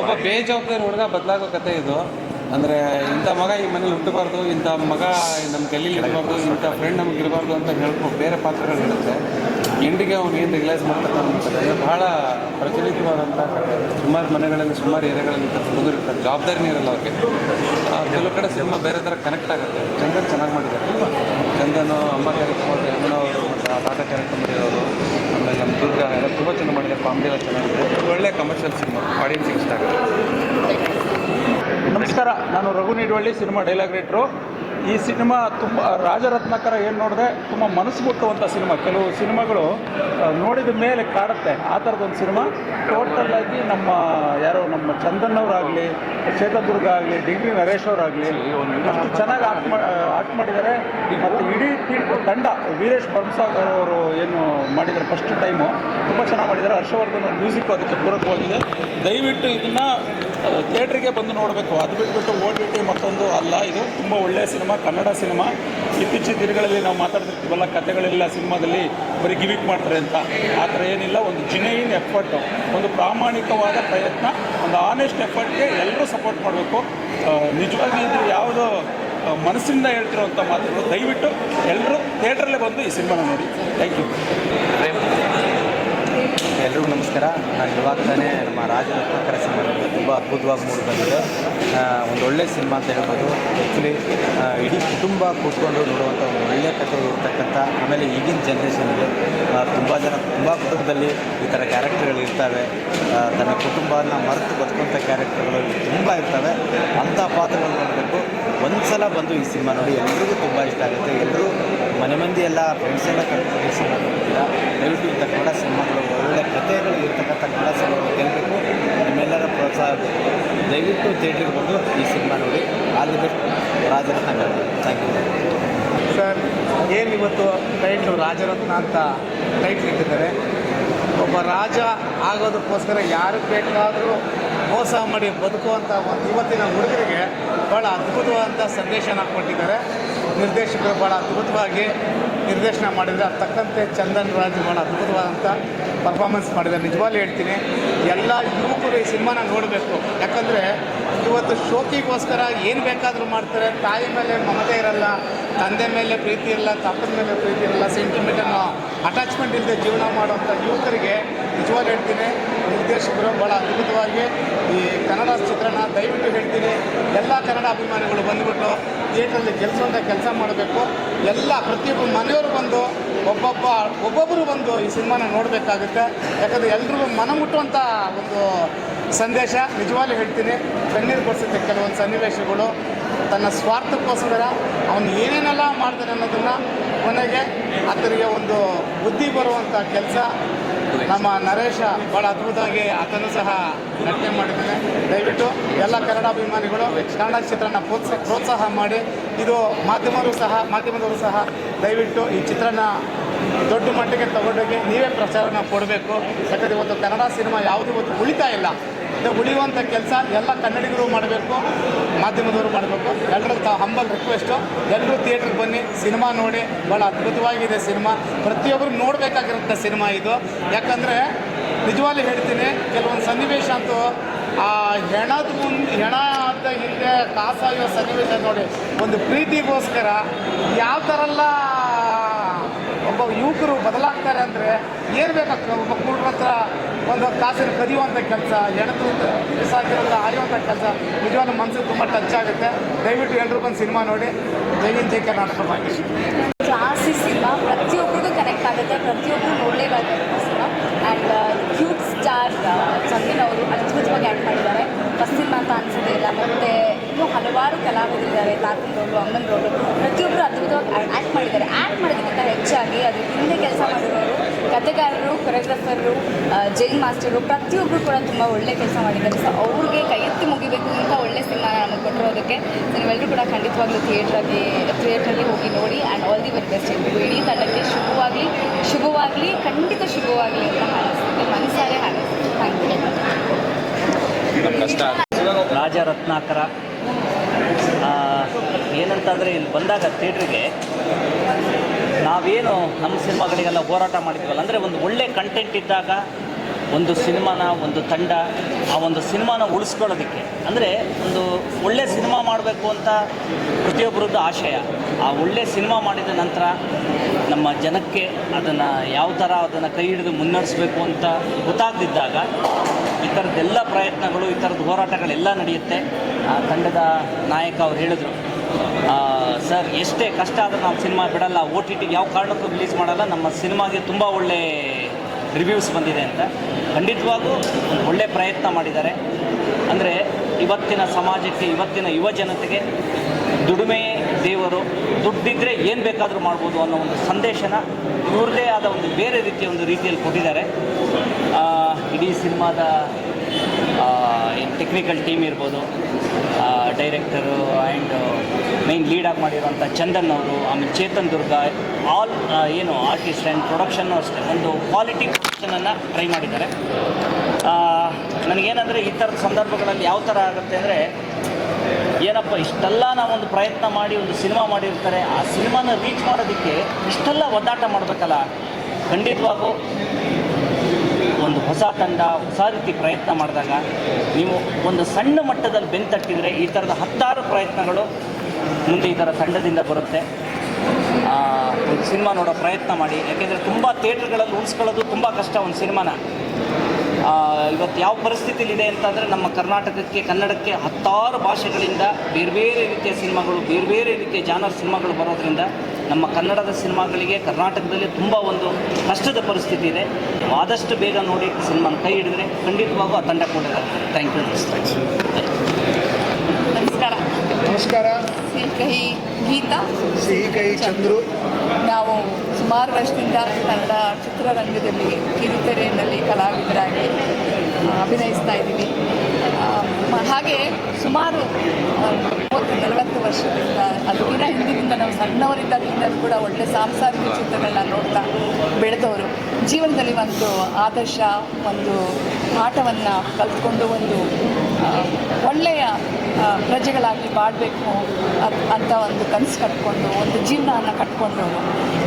ಒಬ್ಬ ಬೇಜವಾಬ್ದಾರಿ ಹುಡುಗ ಬದಲಾಗೋ ಕತೆ ಇದು. ಅಂದರೆ ಇಂಥ ಮಗ ಈ ಮನೇಲಿ ಹುಟ್ಟಬಾರ್ದು, ಇಂಥ ಮಗ ನಮ್ಮ ಗಲ್ಲಿಲಿ ಇರಬಾರ್ದು, ಇಂಥ ಫ್ರೆಂಡ್ ನಮ್ಗೆ ಇರಬಾರ್ದು ಅಂತ ಹೇಳ್ಕೊಂಡು ಬೇರೆ ಪಾತ್ರಗಳು ಹೇಳುತ್ತೆ. ಎಂಡಿಗೆ ಅವ್ನು ಏನು ರಿಯಲೈಸ್ ಮಾಡ್ತಾನೆ ಬಹಳ ಪ್ರಚಲಿತವಾದಂಥ ಸುಮಾರು ಮನೆಗಳಲ್ಲಿ, ಸುಮಾರು ಏರಿಯಾಗಳಲ್ಲಿ ಹುಡುಗರಿರ್ತಾರೆ ಜವಾಬ್ದಾರಿನೇ ಇರಲ್ಲ ಅವ್ರಿಗೆ. ಕೆಲವು ಕಡೆ ಸಿನಿಮಾ ಬೇರೆ ಥರ ಕನೆಕ್ಟ್ ಆಗುತ್ತೆ. ಚಂದನ್ ಚೆನ್ನಾಗಿ ಮಾಡಿದ್ದಾರೆ. ಚಂದನು ಅಮ್ಮ ಮಾಡಿದ್ರೆ ಅಮ್ಮನವರು ಮತ್ತು ಆ ತಾತ ಕ್ಯಾರೆಕ್ಟರ್ ಮಾಡಿರೋರು. ನಮ್ಮ ದುರ್ಗ ಎಲ್ಲ ತುಂಬ ಚೆನ್ನಾಗಿ ಮಾಡಿದ್ದಾರೆ. ಕಾಮಿಡಿ ಎಲ್ಲ ಚೆನ್ನಾಗಿದೆ. ಒಳ್ಳೆ ಕಮರ್ಷಿಯಲ್ ಸಿನಿಮಾ ಆಡಿಯನ್ಸ್ ಇಷ್ಟ ಆಗುತ್ತೆ. ನಮಸ್ಕಾರ, ನಾನು ರಘು ನೀಡುವಳ್ಳಿ ಸಿನಿಮಾ ಡೈಲಾಗ್ ರೈಟ್ರು. ಈ ಸಿನಿಮಾ ತುಂಬ, ರಾಜರತ್ನಕರ ಏನು ನೋಡಿದೆ, ತುಂಬ ಮನಸ್ಸು ಮುಟ್ಟುವಂಥ ಸಿನಿಮಾ. ಕೆಲವು ಸಿನಿಮಾಗಳು ನೋಡಿದ ಮೇಲೆ ಕಾಡುತ್ತೆ. ಆ ಥರದೊಂದು ಸಿನಿಮಾ. ಟೋಟಲ್ ಆಗಿ ನಮ್ಮ, ಯಾರೋ ನಮ್ಮ ಚಂದನ್ ಅವರಾಗಲಿ ಶೇತದುರ್ಗ ಆಗಲಿ ಡಿಗ್ರಿ ನರೇಶ್ ಅವರಾಗಲಿ, ಅಷ್ಟು ಚೆನ್ನಾಗಿ ಆಕ್ಟ್ ಮಾ, ಆಕ್ಟ್ ಮಾಡಿದ್ದಾರೆ. ಮತ್ತು ಇಡೀ ತಂಡ, ವೀರೇಶ್ ಪರ್ಮಸಾಗರ್ ಅವರು ಏನು ಮಾಡಿದ್ದಾರೆ ಫಸ್ಟ್ ಟೈಮು ತುಂಬ ಚೆನ್ನಾಗಿ ಮಾಡಿದ್ದಾರೆ. ಹರ್ಷವರ್ಧನ್ ಮ್ಯೂಸಿಕ್ ಅದಕ್ಕೆ ಪೂರಕವಾಗಿದೆ. ದಯವಿಟ್ಟು ಇದನ್ನು ಥಿಯೇಟ್ರಿಗೆ ಬಂದು ನೋಡಬೇಕು. ಅದು ಬಿಟ್ಬಿಟ್ಟು ಓ ಟಿ ಟಿ ಮತ್ತೊಂದು ಅಲ್ಲ, ಇದು ತುಂಬ ಒಳ್ಳೆಯ ಸಿನಿಮಾ, ಕನ್ನಡ ಸಿನಿಮಾ. ಇತ್ತೀಚಿನ ದಿನಗಳಲ್ಲಿ ನಾವು ಮಾತಾಡ್ತಿರ್ತೀವಲ್ಲ ಕಥೆಗಳೆಲ್ಲ ಸಿನಿಮಾದಲ್ಲಿ ಬರೀ ಗಿವಿಕ್ ಮಾಡ್ತಾರೆ ಅಂತ. ಆ ಥರ ಏನಿಲ್ಲ, ಒಂದು ಜಿನೈನ್ ಎಫರ್ಟು ಒಂದು ಪ್ರಾಮಾಣಿಕವಾದ ಪ್ರಯತ್ನ, ಒಂದು ಆನೆಸ್ಟ್ ಎಫರ್ಟ್ಗೆ ಎಲ್ಲರೂ ಸಪೋರ್ಟ್ ಮಾಡಬೇಕು. ನಿಜವಾಗಿ ಇದು ಯಾವುದೋ ಮನಸ್ಸಿಂದ ಹೇಳ್ತಿರೋಂಥ ಮಾತುಗಳು. ದಯವಿಟ್ಟು ಎಲ್ಲರೂ ಥಿಯೇಟ್ರಲ್ಲೇ ಬಂದು ಈ ಸಿನಿಮಾನ ನೋಡಿ. ಥ್ಯಾಂಕ್ ಯು ನಮಸ್ಕಾರ. ನಾನು ಇವಾಗ ತಾನೇ ನಮ್ಮ ರಾಜರತ್ನಾಕರ ಸಿನಿಮಾ ತುಂಬ ಅದ್ಭುತವಾಗಿ ಮೂಡಿ ಬಂದಿದೆ. ಒಂದು ಒಳ್ಳೆ ಸಿನಿಮಾ ಅಂತ ಹೇಳ್ಬೋದು. ಆ್ಯಕ್ಚುಲಿ ಇಡೀ ಕುಟುಂಬ ಕೂತ್ಕೊಂಡು ನೋಡುವಂಥ ಒಂದು ಒಳ್ಳೆಯ ಕಥೆ ಇರ್ತಕ್ಕಂಥ, ಆಮೇಲೆ ಈಗಿನ ಜನ್ರೇಷನ್ಗೆ ತುಂಬ ಜನ ತುಂಬ ಕುಟುಂಬದಲ್ಲಿ ಈ ಥರ ಕ್ಯಾರೆಕ್ಟರ್ಗಳು ಇರ್ತವೆ. ತನ್ನ ಕುಟುಂಬನ ಮರೆತು ಬದುಕುವಂಥ ಕ್ಯಾರೆಕ್ಟರ್ಗಳು ತುಂಬ ಇರ್ತವೆ. ಅಂಥ ಪಾತ್ರಗಳು ನೋಡಬೇಕು. ಒಂದು ಸಲ ಬಂದು ಈ ಸಿನಿಮಾ ನೋಡಿ ಎಲ್ರಿಗೂ ತುಂಬ ಇಷ್ಟ ಆಗುತ್ತೆ. ಎಲ್ಲರೂ ಮನೆ ಮಂದಿ ಎಲ್ಲ ಫ್ರೆಂಡ್ಸ್ ಎಲ್ಲ ಕರ್ಕೊಂಡು ಈ ಸಿನಿಮಾ ನೋಡ್ತೀರಾ? ದಯವಿಟ್ಟು ಇಂಥ ಕನ್ನಡ ಸಿನಿಮಾಗಳು ಕಥೆಗಳು ಇರ್ತಕ್ಕಂಥ ಸಿನಿಮಾಗಳು ಗೆಲ್ಲಬೇಕು ನಿಮ್ಮೆಲ್ಲರ ಪ್ರೋತ್ಸಾಹ ದಯವಿಟ್ಟು ಥಿಯೇಟ್ರಿಗೆ ಬಂದು ಈ ಸಿನಿಮಾ ನೋಡಿ. All the best, Rajaratna thank you sir, ಏನು ಇವತ್ತು ಟೈಟ್ಲು ರಾಜರತ್ನ ಅಂತ ಟೈಟ್ಲ್ ಇಟ್ಟಿದ್ದಾರೆ? ಒಬ್ಬ ರಾಜ ಆಗೋದಕ್ಕೋಸ್ಕರ ಯಾರು ಬೇಕಾದರೂ ಮೋಸ ಮಾಡಿ ಬದುಕುವಂಥ ಒಂದು ಇವತ್ತಿನ ಹುಡುಗರಿಗೆ ಭಾಳ ಅದ್ಭುತವಾದಂಥ ಸಂದೇಶನ ಕೊಟ್ಟಿದ್ದಾರೆ. ನಿರ್ದೇಶಕರು ಭಾಳ ಅದ್ಭುತವಾಗಿ ನಿರ್ದೇಶನ ಮಾಡಿದರೆ ಅದು ತಕ್ಕಂತೆ ಚಂದನ್ ರಾಜ್ ಭಾಳ ಅದ್ಭುತವಾದಂಥ ಪರ್ಫಾರ್ಮೆನ್ಸ್ ಮಾಡಿದೆ ನಿಜವಾಗ್ಲೂ ಹೇಳ್ತೀನಿ, ಎಲ್ಲ ಯುವಕರು ಈ ಸಿನಿಮಾನ ನೋಡಬೇಕು. ಯಾಕಂದರೆ ಇವತ್ತು ಶೋಕಿಗೋಸ್ಕರ ಏನು ಬೇಕಾದರೂ ಮಾಡ್ತಾರೆ. ತಾಯಿ ಮೇಲೆ ಮಮತೆ ಇರಲ್ಲ, ತಂದೆ ಮೇಲೆ ಪ್ರೀತಿ ಇರಲ್ಲ ತಪ್ಪದ ಮೇಲೆ ಪ್ರೀತಿ ಇರಲ್ಲ ಸೆಂಟಿಮೆಂಟನ್ನು ಅಟ್ಯಾಚ್ಮೆಂಟ್ ಇಲ್ಲದೆ ಜೀವನ ಮಾಡುವಂಥ ಯುವಕರಿಗೆ ನಿಜವಾಗ್ಲೂ ಹೇಳ್ತೀನಿ, ನಿರ್ದೇಶಕರು ಭಾಳ ಅದ್ಭುತವಾಗಿ ಈ ಕನ್ನಡ ಚಿತ್ರಣ ದಯವಿಟ್ಟು ಹೇಳ್ತೀನಿ. ಎಲ್ಲ ಕನ್ನಡ ಅಭಿಮಾನಿಗಳು ಬಂದುಬಿಟ್ಟು ಥಿಯೇಟ್ರಲ್ಲಿ ಗೆಲ್ಲಿಸುವಂಥ ಕೆಲಸ ಮಾಡಬೇಕು. ಎಲ್ಲ ಪ್ರತಿಯೊಬ್ಬ ಮನೆಯವರು ಬಂದು ಒಬ್ಬೊಬ್ಬ ಒಬ್ಬೊಬ್ಬರು ಬಂದು ಈ ಸಿನಿಮಾನ ನೋಡಬೇಕಾಗುತ್ತೆ. ಯಾಕಂದರೆ ಎಲ್ರಿಗೂ ಮನ ಮುಟ್ಟುವಂಥ ಒಂದು ಸಂದೇಶ. ನಿಜವಾಗ್ಲೂ ಹೇಳ್ತೀನಿ, ಕಣ್ಣೀರು ಕೊಡಿಸುತ್ತೆ ಕೆಲವೊಂದು ಸನ್ನಿವೇಶಗಳು. ತನ್ನ ಸ್ವಾರ್ಥಕ್ಕೋಸ್ಕರ ಅವನು ಏನೇನೆಲ್ಲ ಮಾಡ್ತಾನೆ ಅನ್ನೋದನ್ನು ಕೊನೆಗೆ ಆತನಿಗೆ ಒಂದು ಬುದ್ಧಿ ಬರುವಂಥ ಕೆಲಸ. ನಮ್ಮ ನರೇಶ ಭಾಳ ಅದ್ಭುತವಾಗಿ ಆತನು ಸಹ ನಟನೆ ಮಾಡಿದ್ದಾನೆ. ದಯವಿಟ್ಟು ಎಲ್ಲ ಕನ್ನಡಾಭಿಮಾನಿಗಳು ಕನ್ನಡ ಚಿತ್ರನ ಪ್ರೋತ್ಸಾಹ ಪ್ರೋತ್ಸಾಹ ಮಾಡಿ. ಇದು ಮಾಧ್ಯಮರು ಸಹ, ಮಾಧ್ಯಮದವರು ಸಹ ದಯವಿಟ್ಟು ಈ ಚಿತ್ರನ ದೊಡ್ಡ ಮಟ್ಟಿಗೆ ತಗೊಂಡೋಗಿ ನೀವೇ ಪ್ರಚಾರನ ಕೊಡಬೇಕು. ಯಾಕಂದರೆ ಇವತ್ತು ಕನ್ನಡ ಸಿನಿಮಾ ಯಾವುದೂ ಇವತ್ತು ಉಳಿತಾ ಇಲ್ಲ. ಉಳಿಯುವಂಥ ಕೆಲಸ ಎಲ್ಲ ಕನ್ನಡಿಗರು ಮಾಡಬೇಕು, ಮಾಧ್ಯಮದವರು ಮಾಡಬೇಕು. ಎಲ್ಲರೂ ತಾವು ಹಂಬಲ್ ರಿಕ್ವೆಸ್ಟು ಎಲ್ಲರೂ ಥಿಯೇಟ್ರಿಗೆ ಬನ್ನಿ, ಸಿನಿಮಾ ನೋಡಿ. ಭಾಳ ಅದ್ಭುತವಾಗಿದೆ ಸಿನಿಮಾ. ಪ್ರತಿಯೊಬ್ಬರು ನೋಡಬೇಕಾಗಿರೋಂಥ ಸಿನಿಮಾ ಇದು. ಯಾಕಂದರೆ ನಿಜವಾಗಿ ಹೇಳ್ತೀನಿ, ಕೆಲವೊಂದು ಸನ್ನಿವೇಶ ಅಂತೂ ಆ ಹೆಣದ ಮುಂದೆ ಹೆಣ ಅಂತ ಹಿಂದೆ ಕಾಸಾಗಿರೋ ಸನ್ನಿವೇಶ ನೋಡಿ. ಒಂದು ಪ್ರೀತಿಗೋಸ್ಕರ ಯಾವ ಥರ ಒಬ್ಬ ಯುವಕರು ಬದಲಾಗ್ತಾರೆ ಅಂದರೆ ಏನು ಬೇಕಾಗ್ತದೆ? ಒಬ್ಬ ಕುರುಡ್ರ ಹತ್ರ ಒಂದು ಕಾಸಿನ ಕದಿಯುವಂಥ ಕೆಲಸ ಹೆಣದು ಸಾಕಿರೋದು ಆಯುವಂಥ ಕೆಲಸ, ನಿಜವಾದ ಮನಸ್ಸಿಗೆ ತುಂಬ ಟಚ್ ಆಗುತ್ತೆ. ದಯವಿಟ್ಟು ಎಲ್ಲರೂ ಬಂದು ಸಿನಿಮಾ ನೋಡಿ. ಜೈ ಜೈ ಕರ್ನಾಟಕ. ಮಾಡಿ ಕ್ಲಾಸಿ ಸಿನಿಮಾ ಪ್ರತಿಯೊಬ್ಬರಿಗೂ ಕನೆಕ್ಟ್ ಆಗುತ್ತೆ ಪ್ರತಿಯೊಬ್ಬರು ನೋಡಲೇಬೇಕಾಗುತ್ತೆ cinema and cute star Chandan ಅವರು ಅದ್ಭುತವಾಗಿ ಆ್ಯಕ್ಟ್ ಮಾಡಿದ್ದಾರೆ ಫಸ್ಟ್ ಸಿನಿಮಾ ಅಂತ ಅನಿಸೋದೇ ಇಲ್ಲ ಮತ್ತು ಇನ್ನೂ ಹಲವಾರು ಕಲಾವಿದರಿದ್ದಾರೆ ತಾತನ ರೋಲು ಅಮ್ಮನ ರೋಲು ಪ್ರತಿಯೊಬ್ಬರು ಅದ್ಭುತವಾಗಿ ಆ್ಯಕ್ಟ್ ಮಾಡಿದ್ದಾರೆ. ಆ್ಯಕ್ಟ್ ಮಾಡೋದಕ್ಕಿಂತ ಹೆಚ್ಚಾಗಿ ಅದು ಹಿಂದೆ ಕೆಲಸ ಮಾಡಿರೋರು ಕಥೆಗಾರರು ಕೊರಿಯೋಗ್ರಾಫರು ಜೈನ್ ಮಾಸ್ಟರು ಪ್ರತಿಯೊಬ್ಬರು ಕೂಡ ತುಂಬ ಒಳ್ಳೆ ಕೆಲಸ ಮಾಡಿದ್ದಾರೆ. ಸೊ ಅವ್ರಿಗೆ ಕೈ ಎತ್ತಿ ಮುಗಿಬೇಕು ಅಂತ ಒಳ್ಳೆ ಸಿನಿಮಾ ನಮಗೆ ಕೊಟ್ಟಿರೋದಕ್ಕೆ ಅದಕ್ಕೆ. ನೀವೆಲ್ಲರೂ ಕೂಡ ಖಂಡಿತವಾಗ್ಲೂ ಥಿಯೇಟ್ರಾಗಿ ಥಿಯೇಟ್ರಲ್ಲಿ ಹೋಗಿ ನೋಡಿ and all the very best ಎಲ್ರಿಗೂ ಇಡೀ ತಂಡಕ್ಕೆ ಶುಭವಾಗಲಿ ಶುಭವಾಗಲಿ ಖಂಡಿತ ಶುಭವಾಗಲಿ ಅಂತ ಹಾರೈಸ್ತೀನಿ. ಮನಸಾರೆ ಹಾರೈಸ್ತೀನಿ. Thank you Rajaratnakara. ಏನಂತಂದರೆ ಇಲ್ಲಿ ಬಂದಾಗ ಥಿಯೇಟ್ರಿಗೆ ನಾವೇನು ನಮ್ಮ ಸಿನಿಮಾಗಳಿಗೆಲ್ಲ ಹೋರಾಟ ಮಾಡಿದ್ವಲ್ಲ, ಅಂದರೆ ಒಂದು ಒಳ್ಳೆ ಕಂಟೆಂಟ್ ಇದ್ದಾಗ ಒಂದು ಸಿನಿಮಾನ, ಒಂದು ತಂಡ ಆ ಒಂದು ಸಿನಿಮಾನ ಉಳಿಸ್ಕೊಳ್ಳೋದಕ್ಕೆ. ಅಂದರೆ ಒಂದು ಒಳ್ಳೆ ಸಿನಿಮಾ ಮಾಡಬೇಕು ಅಂತ ಪ್ರತಿಯೊಬ್ಬರದ್ದು ಆಶಯ. ಆ ಒಳ್ಳೆ ಸಿನಿಮಾ ಮಾಡಿದ ನಂತರ ನಮ್ಮ ಜನಕ್ಕೆ ಅದನ್ನು ಯಾವ ಥರ ಅದನ್ನು ಕೈ ಹಿಡಿದು ಮುನ್ನಡೆಸಬೇಕು ಅಂತ ಗೊತ್ತಾಗದಿದ್ದಾಗ ಈ ಥರದ್ದೆಲ್ಲ ಪ್ರಯತ್ನಗಳು, ಈ ಥರದ ಹೋರಾಟಗಳೆಲ್ಲ ನಡೆಯುತ್ತೆ. ಆ ತಂಡದ ನಾಯಕ ಅವ್ರು ಹೇಳಿದ್ರು. ಸರ್, ಎಷ್ಟೇ ಕಷ್ಟ ಆದರೂ ನಾವು ಸಿನಿಮಾ ಬಿಡಲ್ಲ. ಓ ಟಿ ಟಿಗೆ ಯಾವ ಕಾರಣಕ್ಕೂ ರಿಲೀಸ್ ಮಾಡಲ್ಲ. ನಮ್ಮ ಸಿನಿಮಾಗೆ ತುಂಬ ಒಳ್ಳೆ ರಿವ್ಯೂಸ್ ಬಂದಿದೆ ಅಂತ. ಖಂಡಿತವಾಗೂ ಒಂದು ಒಳ್ಳೆ ಪ್ರಯತ್ನ ಮಾಡಿದ್ದಾರೆ. ಅಂದರೆ ಇವತ್ತಿನ ಸಮಾಜಕ್ಕೆ, ಇವತ್ತಿನ ಯುವ ಜನತೆಗೆ ದುಡಿಮೆ ದೇವರು, ದುಡ್ಡಿದ್ರೆ ಏನು ಬೇಕಾದರೂ ಮಾಡ್ಬೋದು ಅನ್ನೋ ಒಂದು ಸಂದೇಶನ ಇವ್ರದೇ ಆದ ಒಂದು ಬೇರೆ ರೀತಿಯ ಒಂದು ರೀತಿಯಲ್ಲಿ ಕೊಟ್ಟಿದ್ದಾರೆ. ಇಡೀ ಸಿನಿಮಾದ ಟೆಕ್ನಿಕಲ್ ಟೀಮ್ ಇರ್ಬೋದು ಡೈರೆಕ್ಟರು ಆ್ಯಂಡ್ ಮೇನ್ ಲೀಡಾಗಿ ಮಾಡಿರುವಂಥ ಚಂದನ್ ಅವರು, ಆಮೇಲೆ ಚೇತನ್ ದುರ್ಗ ಆಲ್ ಏನು ಆರ್ಟಿಸ್ಟ್ ಆ್ಯಂಡ್ ಪ್ರೊಡಕ್ಷನ್ನು ಅಷ್ಟೇ, ಒಂದು ಕ್ವಾಲಿಟಿ ಪ್ರೊಡಕ್ಷನನ್ನು ಟ್ರೈ ಮಾಡಿದ್ದಾರೆ. ನನಗೇನಂದರೆ ಈ ಥರದ ಸಂದರ್ಭಗಳಲ್ಲಿ ಯಾವ ಥರ ಆಗುತ್ತೆ ಅಂದರೆ, ಏನಪ್ಪ, ಇಷ್ಟೆಲ್ಲ ನಾವೊಂದು ಪ್ರಯತ್ನ ಮಾಡಿ ಒಂದು ಸಿನಿಮಾ ಮಾಡಿರ್ತಾರೆ, ಆ ಸಿನಿಮಾನ ರೀಚ್ ಮಾಡೋದಕ್ಕೆ ಇಷ್ಟೆಲ್ಲ ಒದ್ದಾಟ ಮಾಡಬೇಕಲ್ಲ. ಖಂಡಿತವಾಗೂ ಒಂದು ಹೊಸ ತಂಡ, ಹೊಸ ರೀತಿ ಪ್ರಯತ್ನ ಮಾಡಿದಾಗ ನೀವು ಒಂದು ಸಣ್ಣ ಮಟ್ಟದಲ್ಲಿ ಬೆಂತಟ್ಟಿದರೆ ಈ ಥರದ ಹತ್ತಾರು ಪ್ರಯತ್ನಗಳು ಮುಂದೆ ಈ ಥರ ತಂಡದಿಂದ ಬರುತ್ತೆ. ಒಂದು ಸಿನಿಮಾ ನೋಡೋ ಪ್ರಯತ್ನ ಮಾಡಿ. ಯಾಕೆಂದರೆ ತುಂಬ ಥಿಯೇಟ್ರ್ಗಳಲ್ಲಿ ಉಳಿಸ್ಕೊಳ್ಳೋದು ತುಂಬ ಕಷ್ಟ ಒಂದು ಸಿನಿಮಾನ. ಇವತ್ತು ಯಾವ ಪರಿಸ್ಥಿತಿಲಿದೆ ಅಂತಂದರೆ ನಮ್ಮ ಕರ್ನಾಟಕಕ್ಕೆ ಕನ್ನಡಕ್ಕೆ ಹತ್ತಾರು ಭಾಷೆಗಳಿಂದ ಬೇರೆ ಬೇರೆ ರೀತಿಯ ಸಿನಿಮಾಗಳು ಬೇರೆ ಬೇರೆ ರೀತಿಯ ಜಾನರ್ ಸಿನಿಮಾಗಳು ಬರೋದ್ರಿಂದ ನಮ್ಮ ಕನ್ನಡದ ಸಿನಿಮಾಗಳಿಗೆ ಕರ್ನಾಟಕದಲ್ಲಿ ತುಂಬ ಒಂದು ಕಷ್ಟದ ಪರಿಸ್ಥಿತಿ ಇದೆ. ಆದಷ್ಟು ಬೇಗ ನೋಡಿ ಸಿನಿಮಾನ ಕೈ ಹಿಡಿದ್ರೆ ಖಂಡಿತವಾಗೂ ಆ ತಂಡ ಕೂಡ ಥ್ಯಾಂಕ್ ಯು ನಮಸ್ಕಾರ. ನಮಸ್ಕಾರ. ಸಿಹಿ ಕಹಿ ಗೀತಾ. ಸಿಹಿ ಕಹಿ ಚಂದ್ರು. ನಾವು ಸುಮಾರು ವರ್ಷದಿಂದ ಕನ್ನಡ ಚಿತ್ರರಂಗದಲ್ಲಿ ಕಿರುತೆರೆಯಲ್ಲಿ ಕಲಾವಿದರಾಗಿ ಅಭಿನಯಿಸ್ತಾ ಮ- ಹಾಗೆ ಸುಮಾರು ಮೂವತ್ತು, ನಲವತ್ತು ವರ್ಷದಿಂದ ಅದಕ್ಕಿಂತ ಹಿಂದಿನಿಂದ ನಾವು ಸಣ್ಣವರಿದ್ದಾಗಿಂದ ಕೂಡ ಒಳ್ಳೆ ಸಾಂಸಾರಿಕ ಚಿತ್ರಗಳನ್ನ ನೋಡ್ತಾ ಬೆಳೆದವರು. ಜೀವನದಲ್ಲಿ ಒಂದು ಆದರ್ಶ, ಒಂದು ಪಾಠವನ್ನು ಕಲ್ತ್ಕೊಂಡು ಒಂದು ಒಳ್ಳೆಯ ಪ್ರಜೆಗಳಾಗಿ ಬಾಡಬೇಕು ಅಂತ ಒಂದು ಕನಸು ಕಟ್ಕೊಂಡು, ಒಂದು ಜೀವನವನ್ನು ಕಟ್ಕೊಂಡವರು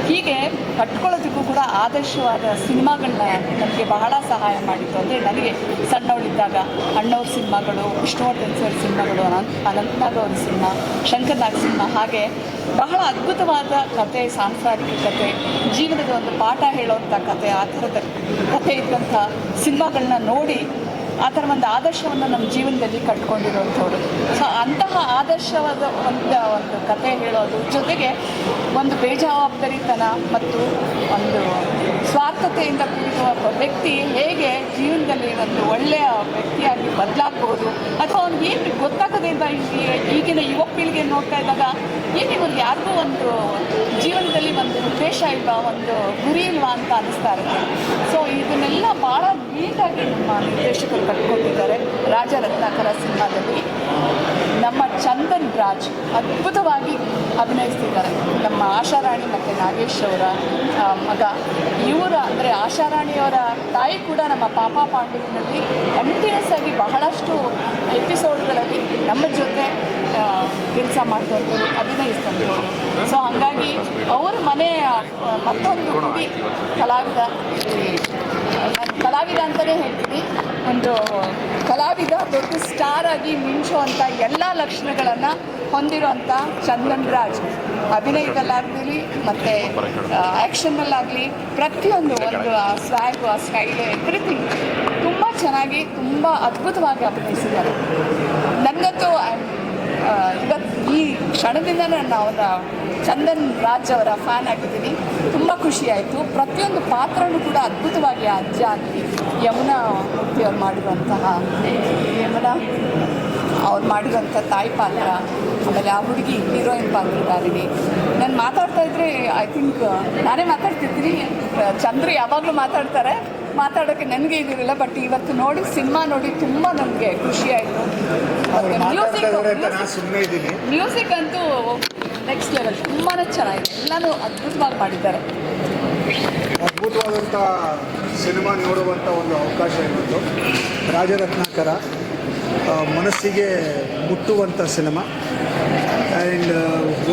ಹೀಗೆ ಕಟ್ಕೊಳ್ಳೋದಕ್ಕೂ ಕೂಡ ಆದರ್ಶವಾದ ಸಿನಿಮಾಗಳನ್ನ ನಮಗೆ ಬಹಳ ಸಹಾಯ ಮಾಡಿತ್ತು. ಅಂದರೆ ನನಗೆ ಸಣ್ಣವಳಿದ್ದಾಗ ಅಣ್ಣವ್ರ ಸಿನಿಮಾಗಳು ವಿಷ್ಣುವರ್ಧನ್ ಸರ್ ಸಿನಿಮಾಗಳು, ಅನಂತ್, ಅನಂತನಾಗ್ ಒಂದು ಸಿನಿಮಾ, ಶಂಕರ್ ನಾಗ್ ಸಿನಿಮಾ, ಹಾಗೆ ಬಹಳ ಅದ್ಭುತವಾದ ಕತೆ ಸಾಂಸಾರಿಕ ಕತೆ, ಜೀವನದ ಒಂದು ಪಾಠ ಹೇಳುವಂಥ ಕತೆ, ಆ ಥರದ ಕತೆ ಇದ್ದಂಥ ಸಿನಿಮಾಗಳನ್ನ ನೋಡಿ ಆ ಥರ ಒಂದು ಆದರ್ಶವನ್ನು ನಮ್ಮ ಜೀವನದಲ್ಲಿ ಕಟ್ಕೊಂಡಿರುವಂಥವ್ರು. ಸೊ ಅಂತಹ ಆದರ್ಶವಾದ ಒಂದು ಒಂದು ಕತೆ ಹೇಳೋದು ಜೊತೆಗೆ ಒಂದು ಬೇಜವಾಬ್ದಾರಿತನ ಮತ್ತು ಒಂದು ಸ್ವಾರ್ಥತೆಯಿಂದ ಒಬ್ಬ ವ್ಯಕ್ತಿ ಹೇಗೆ ಜೀವನದಲ್ಲಿ ಒಂದು ಒಳ್ಳೆಯ ವ್ಯಕ್ತಿಯಾಗಿ ಬದಲಾಗ್ಬೋದು ಅಥವಾ ಅವ್ನಿಗೆ ಏನು ಗೊತ್ತಾಗದಿಂದ ಈಗಿನ ಯುವ ಪೀಳಿಗೆ ನೋಡ್ತಾ ಇದ್ದಾಗ ಏನು ಇವ್ರಿಗೆ ಯಾರಿಗೂ ಒಂದು ಜೀವನದಲ್ಲಿ ಒಂದು ಉದ್ದೇಶ ಇಲ್ವಾ, ಒಂದು ಗುರಿ ಇಲ್ವಾ ಅಂತ ಅನಿಸ್ತಾ ಇರುತ್ತೆ. ಸೊ ಇದನ್ನೆಲ್ಲ ಭಾಳ ನೀಟಾಗಿ ನಮ್ಮ ನಿರ್ದೇಶಕರು ಕಟ್ಕೊಂಡಿದ್ದಾರೆ. ರಾಜ ರತ್ನಾಕರ ಸಿನಿಮಾದಲ್ಲಿ ನಮ್ಮ ಚಂದನ್ ರಾಜ್ ಅದ್ಭುತವಾಗಿ ಅಭಿನಯಿಸ್ತಿದ್ದಾರೆ. ನಮ್ಮ ಆಶಾರಾಣಿ ಮತ್ತು ನಾಗೇಶ್ ಅವರ ಮಗ. ಇವರ, ಅಂದರೆ ಆಶಾರಾಣಿಯವರ ತಾಯಿ ಕೂಡ ನಮ್ಮ ಪಾಪ ಪಾಂಡವಿನಲ್ಲಿ ಕಂಟಿನ್ಯೂಸ್ ಆಗಿ ಬಹಳಷ್ಟು ಎಪಿಸೋಡ್ಗಳಲ್ಲಿ ನಮ್ಮ ಜೊತೆ ಕೆಲಸ ಮಾಡ್ತಂಥವ್ರು, ಅಭಿನಯಿಸ್ತಂಥವ್ರು. ಸೊ ಹಾಗಾಗಿ ಅವ್ರ ಮನೆಯ ಮತ್ತೊಂದು ಕಲಾವಿದ. ಕಲಾವಿದ ಅಂತಲೇ ಹೇಳ್ತೀನಿ. ಒಂದು ಕಲಾವಿದ, ದೊಡ್ಡ ಸ್ಟಾರ್ ಆಗಿ ಮಿಂಚುವಂಥ ಎಲ್ಲ ಲಕ್ಷಣಗಳನ್ನು ಹೊಂದಿರುವಂಥ ಚಂದನ್ ರಾಜ್. ಅಭಿನಯದಲ್ಲಾಗಲಿ ಮತ್ತು ಆ್ಯಕ್ಷನ್ನಲ್ಲಾಗಲಿ ಪ್ರತಿಯೊಂದು ಒಂದು, ಆ ಸ್ವ್ಯಾಗು ಆ ಸ್ಟೈಲ್ ಎವ್ರಿಥಿಂಗ್ ತುಂಬ ಚೆನ್ನಾಗಿ, ತುಂಬ ಅದ್ಭುತವಾಗಿ ಅಭಿನಯಿಸಿದ್ದಾರೆ. ನನಗಂತೂ ಇವತ್ತು ಈ ಕ್ಷಣದಿಂದ ನಾನು ಅವರ ಚಂದನ್ ರಾಜ್ ಅವರ ಫ್ಯಾನ್ ಆಗಿದ್ದೀನಿ. ತುಂಬ ಖುಷಿಯಾಯಿತು ಪ್ರತಿಯೊಂದು ಪಾತ್ರನೂ ಕೂಡ ಅದ್ಭುತವಾಗಿ ಅಜ್ಜ ಆಗಲಿ ಯಮುನಾ ಮೂರ್ತಿ ಅವ್ರು ಮಾಡಿರುವಂತಹ ಯಮುನಾ ಅವ್ರು ಮಾಡಿರುವಂಥ ತಾಯಿ ಪಾತ್ರ ಆಮೇಲೆ ಆ ಹುಡುಗಿ ಹೀರೋಯಿನ್ ಪಾತ್ರಧಾರಿಣಿ ನಾನು ಮಾತಾಡ್ತಾ ಇದ್ರೆ ಐ ಥಿಂಕ್ ನಾನೇ ಮಾತಾಡ್ತಿದ್ದೀನಿ. ಚಂದ್ರು ಯಾವಾಗಲೂ ಮಾತಾಡ್ತಾರೆ. ಮಾತಾಡೋಕ್ಕೆ ನನಗೆ ಇದಿರಲಿಲ್ಲ ಬಟ್ ಇವತ್ತು ನೋಡಿ ಸಿನಿಮಾ ನೋಡಿ ತುಂಬ ನನಗೆ ಖುಷಿಯಾಯಿತು ಮ್ಯೂಸಿಕ್ ಮ್ಯೂಸಿಕ್ ಅಂತೂ ನೆಕ್ಸ್ಟ್ ಲೆವೆಲ್ ತುಂಬಾ ಚೆನ್ನಾಗಿದೆ. ಎಲ್ಲನೂ ಅದ್ಭುತವಾಗಿ ಮಾಡಿದ್ದಾರೆ. ಅದ್ಭುತವಾದಂಥ ಸಿನಿಮಾ ನೋಡುವಂಥ ಒಂದು ಅವಕಾಶ ಇವತ್ತು ರಾಜರತ್ನಾಕರ ಮನಸ್ಸಿಗೆ ಮುಟ್ಟುವಂಥ ಸಿನಿಮಾ. ಆ್ಯಂಡ್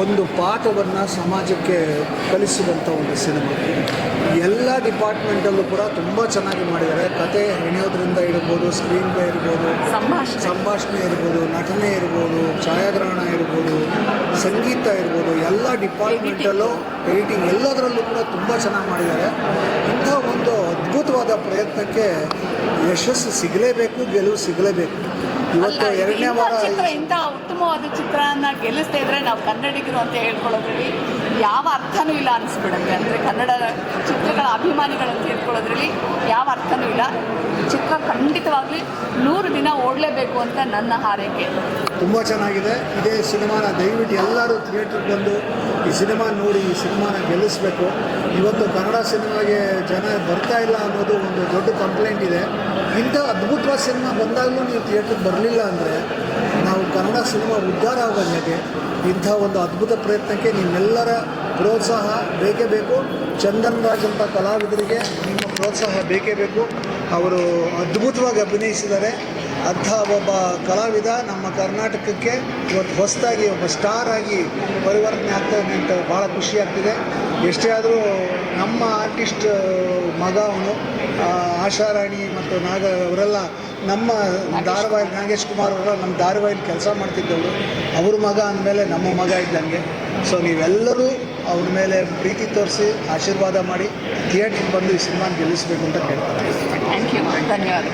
ಒಂದು ಪಾಠವನ್ನು ಸಮಾಜಕ್ಕೆ ಕಲಿಸುವಂಥ ಒಂದು ಸಿನಿಮಾ. ಎಲ್ಲ ಡಿಪಾರ್ಟ್ಮೆಂಟಲ್ಲೂ ಕೂಡ ತುಂಬ ಚೆನ್ನಾಗಿ ಮಾಡಿದ್ದಾರೆ. ಕತೆ ಹೆಣೆಯೋದ್ರಿಂದ ಇರ್ಬೋದು ಸ್ಕ್ರೀನ್ ಪ್ಲೇ ಇರ್ಬೋದು ಸಂಭಾಷಣೆ. ಸಂಭಾಷಣೆ ಇರ್ಬೋದು ನಟನೆ ಇರ್ಬೋದು ಛಾಯಾಗ್ರಹಣ ಇರ್ಬೋದು ಸಂಗೀತ ಇರ್ಬೋದು ಎಲ್ಲ ಡಿಪಾರ್ಟ್ಮೆಂಟಲ್ಲೂ ಎಡಿಟಿಂಗ್ ಎಲ್ಲದರಲ್ಲೂ ಕೂಡ ತುಂಬ ಚೆನ್ನಾಗಿ ಮಾಡಿದ್ದಾರೆ. ಇಂಥ ಒಂದು ಅದ್ಭುತವಾದ ಪ್ರಯತ್ನಕ್ಕೆ ಯಶಸ್ಸು ಸಿಗಲೇಬೇಕು ಗೆಲುವು ಸಿಗಲೇಬೇಕು. ಇವತ್ತು ಎರಡನೇ ಇಂಥ ವಾರ ಚಿತ್ರ ಇಂಥ ಉತ್ತಮವಾದ ಚಿತ್ರನ ಗೆಲ್ಲಿಸ್ತಾ ಇದ್ರೆ ನಾವು ಕನ್ನಡಿಗರು ಅಂತ ಹೇಳ್ಕೊಳ್ಳೋದ್ರಲ್ಲಿ ಯಾವ ಅರ್ಥನೂ ಇಲ್ಲ ಅನಿಸ್ಬಿಡುತ್ತೆ. ಅಂದರೆ ಕನ್ನಡ ಚಿತ್ರಗಳ ಅಭಿಮಾನಿಗಳನ್ನು ಹೇಳ್ಕೊಳ್ಳೋದ್ರಲ್ಲಿ ಯಾವ ಅರ್ಥನೂ ಇಲ್ಲ. ಚಿತ್ರ ಖಂಡಿತವಾಗ್ಲಿ ನೂರು ದಿನ ಓಡಲೇಬೇಕು ಅಂತ ನನ್ನ ಹಾರೈಕೆ. ತುಂಬ ಚೆನ್ನಾಗಿದೆ. ಇದೇ ಸಿನಿಮಾನ ದಯವಿಟ್ಟು ಎಲ್ಲರೂ ಥಿಯೇಟ್ರಿಗೆ ಬಂದು ಈ ಸಿನಿಮಾ ನೋಡಿ ಈ ಸಿನಿಮಾನ ಗೆಲ್ಲಿಸಬೇಕು. ಇವತ್ತು ಕನ್ನಡ ಸಿನಿಮಾಗೆ ಜನ ಬರ್ತಾ ಇಲ್ಲ ಅನ್ನೋದು ಒಂದು ದೊಡ್ಡ ಕಂಪ್ಲೇಂಟ್ ಇದೆ. ಇಂಥ ಅದ್ಭುತವಾದ ಸಿನಿಮಾ ಬಂದಾಗಲೂ ನೀವು ಥಿಯೇಟ್ರಿಗೆ ಬರಲಿಲ್ಲ ಅಂದರೆ ನಾವು ಕನ್ನಡ ಸಿನಿಮಾ ಉದ್ಧಾರ ಆಗೋದು ಇಂಥ ಒಂದು ಅದ್ಭುತ ಪ್ರಯತ್ನಕ್ಕೆ ನಿಮ್ಮೆಲ್ಲರ ಪ್ರೋತ್ಸಾಹ ಬೇಕೇ ಬೇಕು. ಚಂದನ್ ರಾಜ್ ಅಂತ ಕಲಾವಿದರಿಗೆ ನಿಮ್ಮ ಪ್ರೋತ್ಸಾಹ ಬೇಕೇ ಬೇಕು. ಅವರು ಅದ್ಭುತವಾಗಿ ಅಭಿನಯಿಸಿದ್ದಾರೆ. ಅಂಥ ಒಬ್ಬ ಕಲಾವಿದ ನಮ್ಮ ಕರ್ನಾಟಕಕ್ಕೆ ಇವತ್ತು ಹೊಸದಾಗಿ ಒಬ್ಬ ಸ್ಟಾರ್ ಆಗಿ ಪರಿವರ್ತನೆ ಆಗ್ತಾನೆ ಅಂತ ಭಾಳ ಖುಷಿ ಆಗ್ತಿದೆ. ಎಷ್ಟೇ ಆದರೂ ನಮ್ಮ ಆರ್ಟಿಸ್ಟ್ ಮಗ ಅವನು ಆಶಾರಾಣಿ ಮತ್ತು ನಾಗ, ಅವರೆಲ್ಲ ನಮ್ಮ ಧಾರಾವಾಹಿ ನಾಗೇಶ್ ಕುಮಾರ್ ಅವರ ನಮ್ಮ ಧಾರಾವಾಹಿಲಿ ಕೆಲಸ ಮಾಡ್ತಿದ್ದವರು. ಅವ್ರ ಮಗ ಅಂದಮೇಲೆ ನಮ್ಮ ಮಗ ಇದ್ದಂಗೆ. ಸೊ ನೀವೆಲ್ಲರೂ ಅವ್ರ ಮೇಲೆ ಪ್ರೀತಿ ತೋರಿಸಿ ಆಶೀರ್ವಾದ ಮಾಡಿ ಥಿಯೇಟ್ರಿಗೆ ಬಂದು ಈ ಸಿನಿಮಾನ ಗೆಲ್ಲಿಸಬೇಕು ಅಂತ ಕೇಳ್ತಾರೆ ಧನ್ಯವಾದ